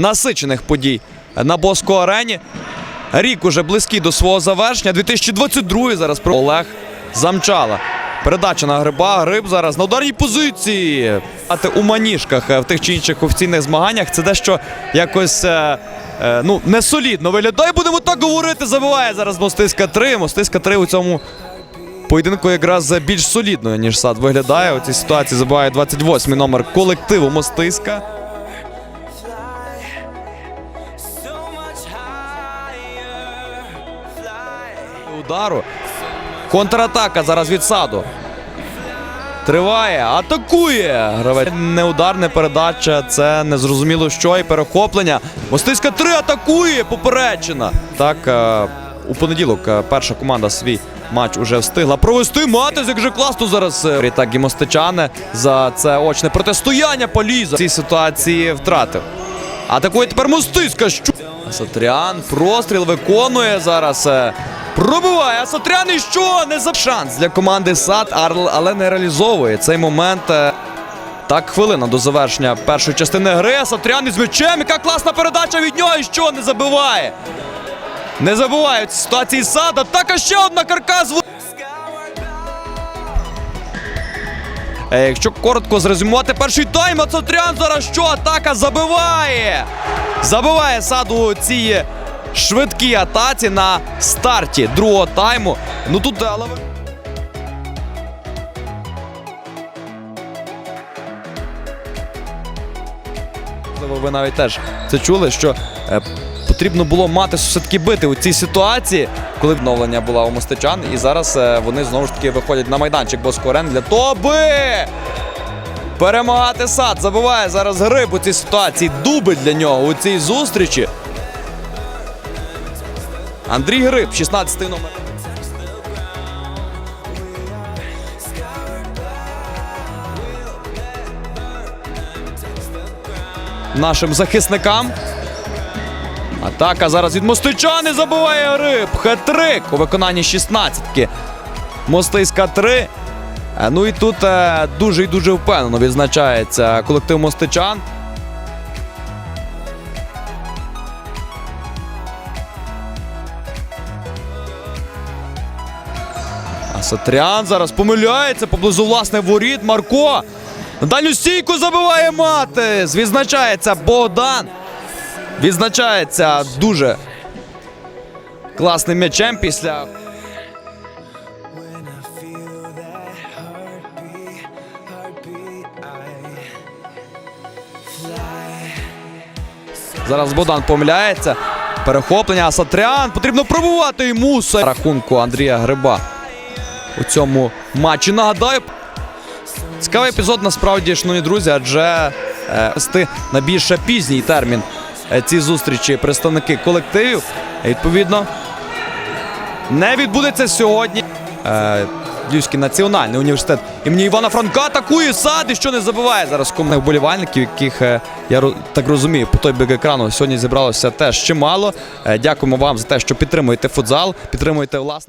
насичених подій на Боско арені. Рік уже близький до свого завершення. 2022 зараз про Олег Замчала. Передача на гриба. Гриб зараз на ударній позиції. Ати у маніжках е, в тих чи інших офіційних змаганнях це дещо якось е, е, ну, не солідно виглядає. Будемо так говорити. Забиває зараз Мостиська 3. Мостиська 3 у цьому поєдинку якраз більш солідно, ніж сад виглядає. У цій ситуації забиває 28-й номер колективу Мостиська. Удару. Контратака зараз від саду. Триває, атакує. Гравець. Не удар, не передача. Це незрозуміло що і перехоплення. Мостиська 3 атакує. Поперечина. Так, е, у понеділок е, перша команда свій матч уже встигла провести. Матис, як же класно зараз. е, так і мостичани за це очне протистояння поліза. В цій ситуації втратив. Атакує тепер Мостиська. Що? Сатріан простріл виконує зараз. Пробиває Сатрян і що? Не за шанс для команди САД, але не реалізовує цей момент. е, Так, хвилина до завершення першої частини гри. Сатрян із м'ячем. Яка класна передача від нього і що не забиває. Не цій ситуації САД. Атака ще одна каркас. Е, Якщо коротко зрезюмувати перший тайм, а Сатрян зараз що? Атака забиває. Забиває саду цій швидкій атаці на старті другого тайму. Ну тут але... Ви навіть теж це чули, що е, потрібно було мати все-таки бити у цій ситуації, коли відновлення була у мостичан, і зараз е, вони знову ж таки виходять на майданчик Боскорен для того, аби перемагати сад. Забиває зараз гриб у цій ситуації. Дубль для нього у цій зустрічі. Андрій Гриб, 16-й номер. Нашим захисникам. Атака зараз від Мостичани забиває гриб. Хет-трик у виконанні 16-ки. Мостиська 3. Е, Ну і тут е, дуже і дуже впевнено відзначається колектив Мостичан. Сатрян зараз помиляється поблизу власне воріт. Марко. На дальню стійку забиває Матис. Відзначається Богдан. Відзначається дуже класним м'ячем після. Зараз Богдан помиляється. Перехоплення Асатрян. Потрібно пробувати йому рахунку Андрія Гриба у цьому матчі. Нагадаю. Цікавий епізод насправді, шановні друзі, адже е, вести на більш пізній термін е, ці зустрічі представники колективів. Відповідно, не відбудеться сьогодні. Е, Львівський національний університет імені Івана Франка атакує сад і що не забиває зараз комних вболівальників, яких я так розумію, по той бік екрану сьогодні зібралося теж чимало. Дякуємо вам за те, що підтримуєте футзал, підтримуєте власне.